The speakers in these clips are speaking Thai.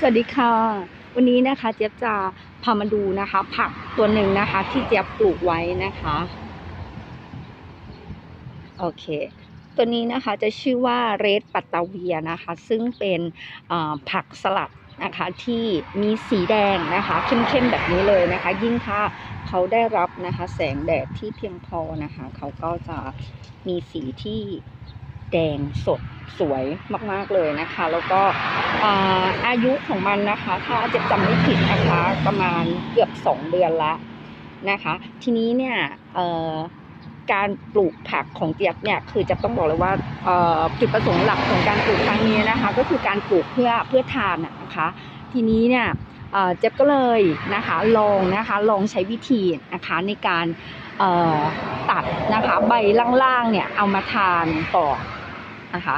สวัสดีค่ะ วันนี้นะคะ เจี๊ยบจะพามาดูนะคะ ผักตัวหนึ่งนะคะ ที่เจี๊ยบปลูกไว้นะคะ โอเค ตัวนี้นะคะจะชื่อว่าเรดปัตตาเวียนะคะ ซึ่งเป็นผักสลัดนะคะที่มีสีแดงนะคะเข้มๆแบบนี้เลยนะคะ ยิ่งถ้าเขาได้รับนะคะ แสงแดดที่เพียงพอนะคะ เขาก็จะมีสีที่แดงสด สวยมากๆเลยนะคะ แล้วก็อายุของมันนะคะ ถ้าเจะจำไม่ผิดนะคะ ประมาณเกือบ 2 เดือนละนะคะ ทีนี้เนี่ยการปลูกผักของเจี๊ยบเนี่ยคือจะต้องบอกเลยว่าจุดประสงค์หลักของการปลูกครั้งนี้นะคะ ก็คือการปลูกเพื่อเพื่อทานนะคะ ทีนี้เนี่ยเจี๊ยบก็เลยนะคะลองนะคะลองใช้วิธีนะคะในการตัดนะคะใบล่างๆเนี่ยเอามาทานก่อนะคะ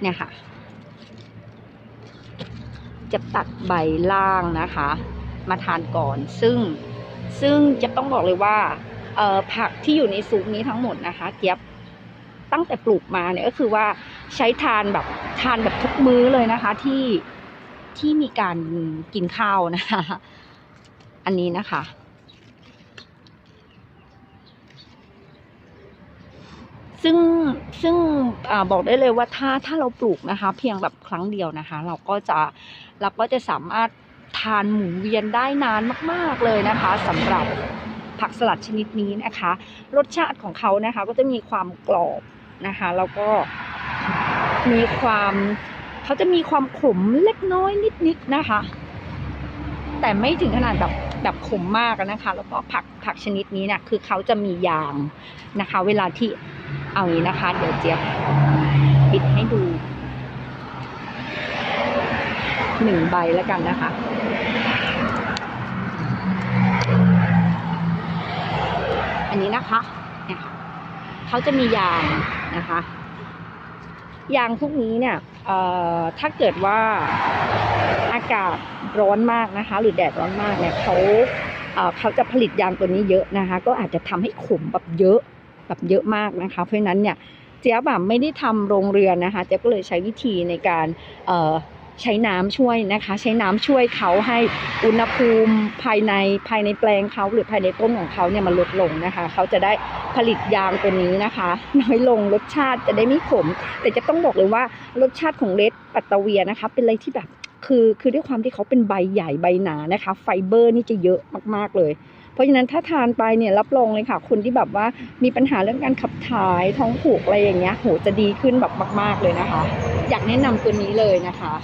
เนี่ยค่ะ จะตัดใบล่างนะคะ มาทานก่อนซึ่งซึ่งจะต้องบอกเลยว่าเออผักที่อยู่ในซุปนี้ทั้งหมดนะคะเจี๊ยบตั้งแต่ปลูกมาเนี่ยก็คือว่าใช้ทานแบบทานแบบทุกมื้อเลยนะคะที่ที่มีการกินข้าวนะคะ อันนี้นะคะ ซึ่งซึ่งอบอกได้เลยว่าถ้าถ้าเราปลูกนะคะ เพียงแบบครั้งเดียวนะคะ เราก็จะเราก็จะสามารถทานหมุนเวียนได้นานมาก ๆเลยนะคะสำหรับผักสลัดชนิดนี้นะคะ รสชาติของเขานะคะ ก็จะมีความกรอบนะคะแล้วก็มีความเขาจะมีความขมเล็กน้อยนิดๆนะคะ แต่ไม่ถึงขนาดแบบแบบขมมากนะคะ แล้วก็ผักผักชนิดนี้เนี่ยคือเขาจะมียางนะคะ เวลาที่ เอางี้นะคะ เดี๋ยวเจี๊ยบปิดให้ดูหนึ่งใบแล้วกันนะคะ อันนี้นะคะเนี่ยค่ะเขาจะมียางนะคะ ยางพวกนี้เนี่ยถ้าเกิดว่าอากาศร้อนมากนะคะ หรือแดดร้อนมากเนี่ยเขาเอ่อเขาจะผลิตยางตัวนี้เยอะนะคะ ก็อาจจะทำให้ขมแบบเยอะ แบบเยอะมากนะคะ เพราะนั้นเนี่ยเจ๊ยบอะไม่ได้ทำโรงเรือนนะคะเจ๊ยบก็เลยใช้วิธีในการเอ่อใช้น้ำช่วยนะคะ ใช้น้ำช่วยเขาให้อุณหภูมิภายในภายในแปลงเขาหรือภายในต้นของเขาเนี่ยมันลดลงนะคะ เขาจะได้ผลิตยางตัวนี้นะคะ น้อยลงรสชาติจะได้ไม่ขม แต่จะต้องบอกเลยว่ารสชาติของเลดปัตตเวียนะคะ เป็นอะไรที่แบบคือคือด้วยความที่เขาเป็นใบใหญ่ใบหนานะคะ ไฟเบอร์นี่จะเยอะมากๆเลย ราะฉะนั้นถ้าทานไปเนี่ยรับรองเลยค่ะ คุณที่แบบว่ามีปัญหาเรื่องการขับถ่ายท้องผูกอะไรอย่างเงี้ยโหจะดีขึ้นแบบมาก ๆเลยนะคะ อยากแนะนำตัวนี้เลยนะคะ